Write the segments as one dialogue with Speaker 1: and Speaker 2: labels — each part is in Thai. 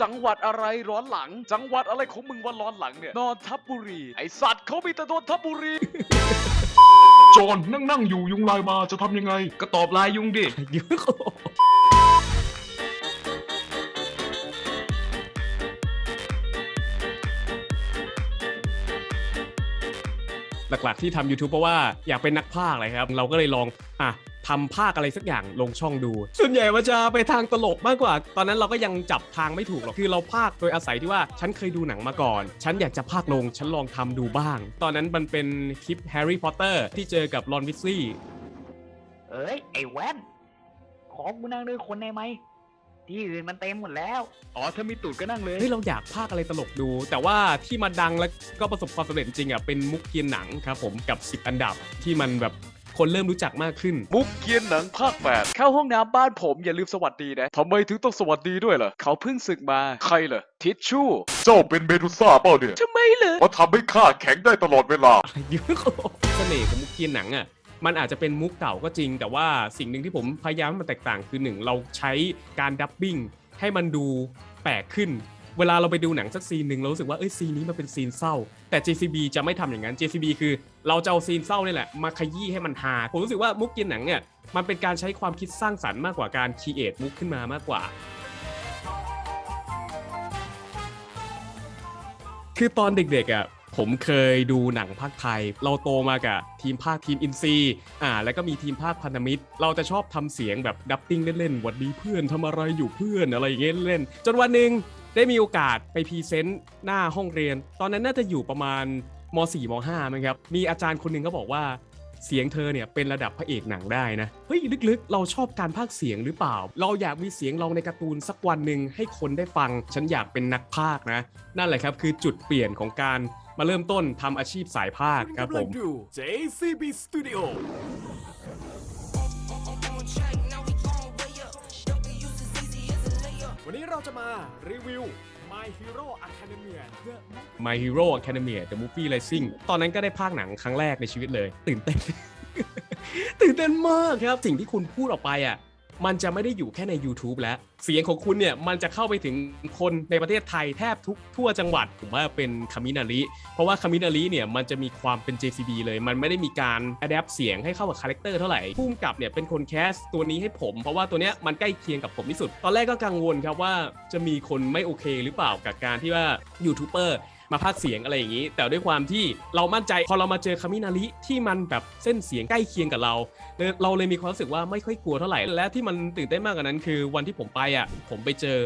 Speaker 1: จังหวัดอะไรร้อนหลัง จังหวัดอะไรของมึงว่าร้อนหลังเนี่ย นอนทับบุรี ไอสัตว์เขามีแต่นอนทับบุรี
Speaker 2: จอนนั่งนั่งๆอยู่ยุงลายมาจะทำยังไง ก็ตอบลายยุงดิ
Speaker 3: เยอะหลักๆที่ทำ YouTube เพราะว่าอยากเป็นนักพากย์อะไรครับ เราก็เลยลอง อะ ทำภาคอะไรสักอย่างลงช่องดู ส่วนใหญ่มันจะไปทางตลกมากกว่า ตอนนั้นเราก็ยังจับทางไม่ถูกหรอกคือเราภาคโดยอาศัยที่ว่าฉันเคยดูหนังมาก่อน ฉันอยากจะภาคลงฉันลองทำดูบ้าง ตอนนั้นมันเป็นคลิปแฮร์รี่พอตเตอร์ที่เจอกับรอนวิสลีย์
Speaker 4: เอ้ยไอ้แว่นขอกูนั่งด้วยคนได้ไหมที่อื่นมันเต็มหมดแล้ว
Speaker 1: อ๋อ ถ้ามีตูดก็นั่งเลย
Speaker 3: เฮ้ย เราอยากภาคอะไรตลกดู แต่ว่าที่มาดังแล้วก็ประสบความสำเร็จจริงอะ เป็นมุกเกียนหนังครับผมกับ 10 อันดับที่มันแบบ คนเริ่มรู้จักมากขึ้น
Speaker 1: มุกเกียนหนังภาคแปดเข้าห้องน้ำบ้านผมอย่าลืมสวัสดีนะทำไมถึงต้องสวัสดีด้วยล่ะ เขาเพิ่งศึกมา ใครเหรอทิชชู่
Speaker 2: เจ้าเป็นเมดูซ่าเปล่าเนี่ย
Speaker 1: ทำไมเหรอ
Speaker 2: มาทำให้ข้าแข็งได้ตลอดเวลา
Speaker 3: อะไรเยอะเสน่ห์ของมุกเกียนหนังอะมันอาจจะเป็นมุกเก่าก็จริง แต่ว่าสิ่งหนึ่งที่ผมพยายามให้มันแตกต่างคือหนึ่งเราใช้การดับบิ้งให้มันดูแปลกขึ้น เวลาเราไปดูหนังสักซีนหนึ่งเรารู้สึกว่าเอ้ยซีนนี้มันเป็นซีนเศร้า แต่ JCB จะไม่ทำอย่างนั้น JCB คือเราจะเอาซีนเศร้านี่แหละมาขยี้ให้มันฮาผมรู้สึกว่ามุกกียนหนังเนี่ยมันเป็นการใช้ความคิดสร้างสรรค์มากกว่าการคีเอทมุกขึ้นมามากกว่า คือตอนเด็กๆอะผมเคยดูหนังภาคไทย เราโตมากับทีมภาคทีมอินซีอ่า แล้วก็มีทีมภาคพันธมิตร เราจะชอบทำเสียงแบบดับติ้งเล่นๆหวัดดีเพื่อนทำอะไรอยู่เพื่อนอะไรอย่างเงี้ยเล่นๆจนวันหนึ่ง ได้มีโอกาสไปพรีเซนต์หน้าห้องเรียน ตอนนั้นน่าจะอยู่ประมาณม .4 ม .5 มั้งครับ มีอาจารย์คนหนึ่งก็บอกว่าเสียงเธอเนี่ยเป็นระดับพระเอกหนังได้นะ เฮ้ยลึกๆ เราชอบการพากเสียงหรือเปล่า เราอยากมีเสียงลองในการ์ตูนสักวันหนึ่งให้คนได้ฟัง ฉันอยากเป็นนักพากนะ นั่นแหละครับคือจุดเปลี่ยนของการมาเริ่มต้นทำอาชีพสายพากครับผม
Speaker 5: JCB Studio นี้เราจะมารีวิว My Hero Academia The
Speaker 3: My Hero Academia The Movie Rising ตอนนั้นก็ได้ภาคหนังครั้งแรกในชีวิตเลย ตื่นเต้น ตื่นเต้นมากครับ สิ่งที่คุณพูดออกไปอะ มันจะไม่ได้อยู่แค่ใน YouTube แล้ว เสียงของคุณเนี่ยมันจะเข้าไปถึงคนในประเทศไทยแทบทุกทั่วจังหวัด ผมว่าเป็นคามินาริเพราะว่าคามินาริเนี่ยมันจะมีความเป็น JCB เลย มันไม่ได้มีการ adapt เสียงให้เข้ากับคาแรคเตอร์เท่าไหร่พุ่มกับเนี่ยเป็นคนแคสตัวนี้ให้ผม เพราะว่าตัวเนี้ยมันใกล้เคียงกับผมที่สุด ตอนแรกก็กังวลครับว่าจะมีคนไม่โอเคหรือเปล่ากับการที่ว่ายูทูบเบอร์ มาพากเสียงอะไรอย่างนี้ แต่ด้วยความที่เรามั่นใจพอเรามาเจอคามินาริที่มันแบบเส้นเสียงใกล้เคียงกับเรา เราเลยมีความรู้สึกว่าไม่ค่อยกลัวเท่าไหร่ และที่มันตื่นเต้นมากกว่านั้น คือวันที่ผมไปอะผมไปเจอ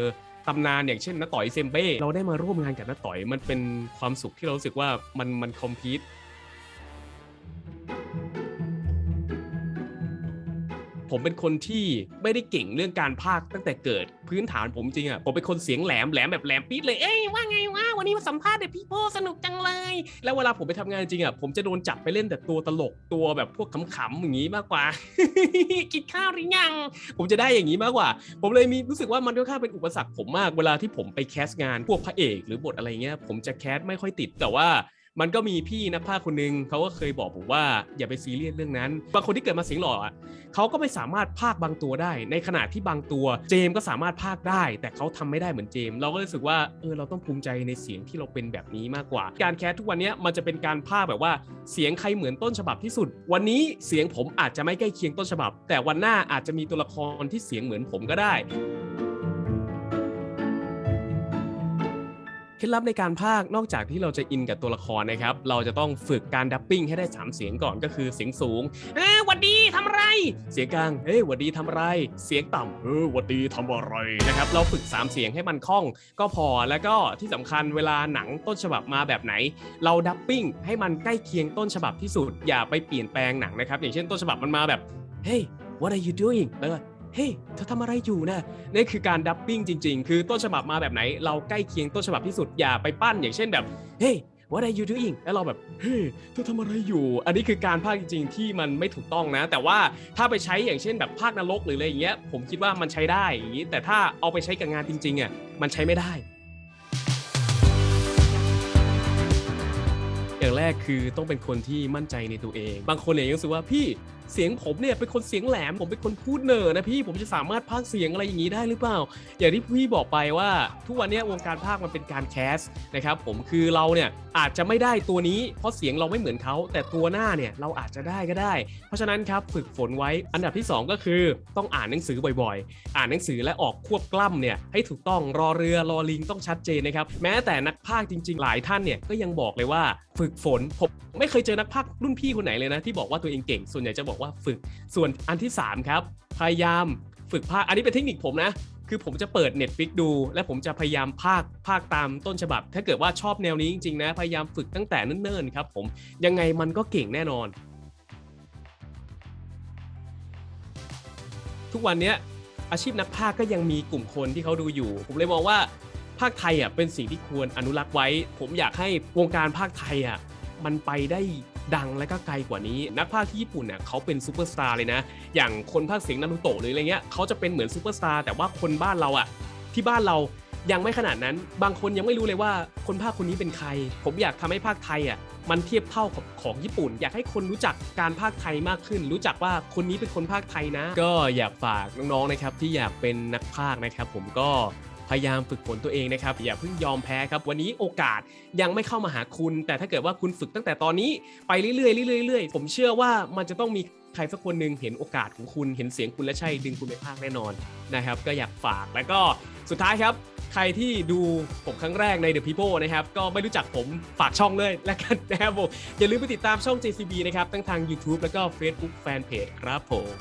Speaker 3: ตำนานอย่างเช่นน้าต่อยเซมเบ้เราได้มาร่วมงานกับน้าต่อยมันเป็นความสุขที่เรารู้สึกว่ามันมันคอมพลีท ผมเป็นคนที่ไม่ได้เก่งเรื่องการพากตั้งแต่เกิดพื้นฐานผมจริงอะผมเป็นคนเสียงแหลมแหลมแบบแหลมปี๊ดเลยเอ้ยว่าไงวะวันนี้มาสัมภาษณ์เด็กพี่โพสนุกจังเลย แล้วเวลาผมไปทำงานจริงอะผมจะโดนจับไปเล่นแต่ตัวตลกตัวแบบพวกขำๆอย่างนี้มากกว่า กินข้าวหรือยัง ผมจะได้อย่างนี้มากกว่า ผมเลยมีรู้สึกว่ามันค่อนข้างเป็นอุปสรรคผมมากเวลาที่ผมไปแคสงานพวกพระเอก หรือบทอะไรเงี้ยผมจะแคสไม่ค่อยติดแต่ว่า มันก็มีพี่นักพากย์คนหนึงเขาก็เคยบอกผมว่าอย่าไปซีเรียสเรื่องนั้น บางคนที่เกิดมาเสียงหล่ออะเขาก็ไม่สามารถพากบางตัวได้ ในขณะที่บางตัวเจมส์ก็สามารถพากได้ แต่เขาทำไม่ได้เหมือนเจมส์เราก็รู้สึกว่าเออเราต้องภูมิใจในเสียงที่เราเป็นแบบนี้มากกว่า การแคสทุกวันนี้มันจะเป็นการพากแบบว่าเสียงใครเหมือนต้นฉบับที่สุด วันนี้เสียงผมอาจจะไม่ใกล้เคียงต้นฉบับ แต่วันหน้าอาจจะมีตัวละครที่เสียงเหมือนผมก็ได้ เคล็ดลับในการพากย์นอกจากที่เราจะอินกับตัวละครนะครับ เราจะต้องฝึกการดับบิ้งให้ได้ 3 เสียงก่อนก็คือเสียงสูงเอ้หวัดดีทำอะไร เสียงกลางเฮ้หวัดดีทำอะไร เสียงต่ำเออหวัดดีทำอะไรนะครับ เราฝึก 3 เสียงให้มันคล่อง ก็พอแล้วก็ที่สำคัญเวลาหนังต้นฉบับมาแบบไหน เราดับบิ้งให้มันใกล้เคียงต้นฉบับที่สุด อย่าไปเปลี่ยนแปลงหนังนะครับ อย่างเช่นต้นฉบับมันมาแบบเฮ้ย what are you doing แล้วก็ เฮ้ยเธอทำอะไรอยู่นะนี่คือการดับบิ้งจริง ๆ คือต้นฉบับมาแบบไหน เราใกล้เคียงต้นฉบับที่สุดอย่าไปปั้นอย่างเช่นแบบเฮ้ย what are you doing แล้วเราแบบเฮ้ยเธอทำอะไรอยู่ อันนี้คือการพากิจริง ๆ ที่มันไม่ถูกต้องนะ แต่ว่าถ้าไปใช้อย่างเช่นแบบภาคนรกหรืออะไรอย่างเงี้ยผมคิดว่ามันใช้ได้อย่างงี้ แต่ถ้าเอาไปใช้กับงานจริงๆอะมันใช้ไม่ได้อย่างแรกคือต้องเป็นคนที่มั่นใจในตัวเอง บางคนเนี่ยยังรู้สึกว่าพี่ เสียงผมเนี่ยเป็นคนเสียงแหลมผมเป็นคนพูดเนอนะพี่ผมจะสามารถพากเสียงอะไรอย่างนี้ได้หรือเปล่า อย่างที่พี่บอกไปว่า ทุกวันนี้วงการพากมันเป็นการแคสนะครับผมคือเราเนี่ยอาจจะไม่ได้ตัวนี้เพราะเสียงเราไม่เหมือนเขาแต่ตัวหน้าเนี่ยเราอาจจะได้ก็ได้ เพราะฉะนั้นครับฝึกฝนไว้อันดับที่สองก็คือต้องอ่านหนังสือบ่อยๆ อ่านหนังสือและออกควบกล้ำเนี่ยให้ถูกต้องรอเรือรอลิงต้องชัดเจนนะครับแม้แต่นักพากจริง ๆ หลายท่านเนี่ยก็ยังบอกเลยว่าฝึกฝนผมไม่เคยเจอนักพากรุ่นพี่คนไหนเลยนะที่บอกว่าตัวเองเก่งส่วนใหญ่จะบอกว่าฝึก ส่วนอันที่สามครับ พยายามฝึกพากย์อันนี้เป็นเทคนิคผมนะ คือผมจะเปิด Netflix ดู และผมจะพยายามพากย์พากย์ตามต้นฉบับ ถ้าเกิดว่าชอบแนวนี้จริงๆนะ พยายามฝึกตั้งแต่เนิ่นๆครับผม ยังไงมันก็เก่งแน่นอน ทุกวันนี้อาชีพนักพากย์ก็ยังมีกลุ่มคนที่เขาดูอยู่ ผมเลยมองว่าภาคไทยอะเป็นสิ่งที่ควรอนุรักษ์ไว้ ผมอยากให้วงการภาคไทยอะ มันไปได้ดังและก็ไกลกว่านี้ นักพากย์ที่ญี่ปุ่นเนี่ยเขาเป็นซูเปอร์สตาร์เลยนะ อย่างคนภาคเสียงนารูโตะหรืออะไรเงี้ยเขาจะเป็นเหมือนซูเปอร์สตาร์แต่ว่าคนบ้านเราอะที่บ้านเรายังไม่ขนาดนั้น บางคนยังไม่รู้เลยว่าคนภาคคนนี้เป็นใคร ผมอยากทำให้ภาคไทยอะมันเทียบเท่ากับของญี่ปุ่น อยากให้คนรู้จักการภาคไทยมากขึ้น รู้จักว่าคนนี้เป็นคนภาคไทยนะ ก็อยากฝากน้องๆนะครับที่อยากเป็นนักภาคนะครับ ผมก็ พยายามฝึกฝนตัวเองนะครับ อย่าเพิ่งยอมแพ้ครับ วันนี้โอกาสยังไม่เข้ามาหาคุณ แต่ถ้าเกิดว่าคุณฝึกตั้งแต่ตอนนี้ไปเรื่อยๆเรื่อยๆเรื่อยๆผมเชื่อว่ามันจะต้องมีใครสักคนหนึ่งเห็นโอกาสของคุณเห็นเสียงคุณและใช่ดึงคุณไปภาคแน่นอนนะครับ ก็อยากฝากแล้วก็สุดท้ายครับ ใครที่ดูผมครั้งแรกใน The People นะครับ ก็ไม่รู้จักผมฝากช่องเลยแล้วกันนะครับผมอย่าลืมไปติดตามช่อง JCB นะครับทั้งทาง YouTube แล้วก็ Facebook Fanpage ครับผม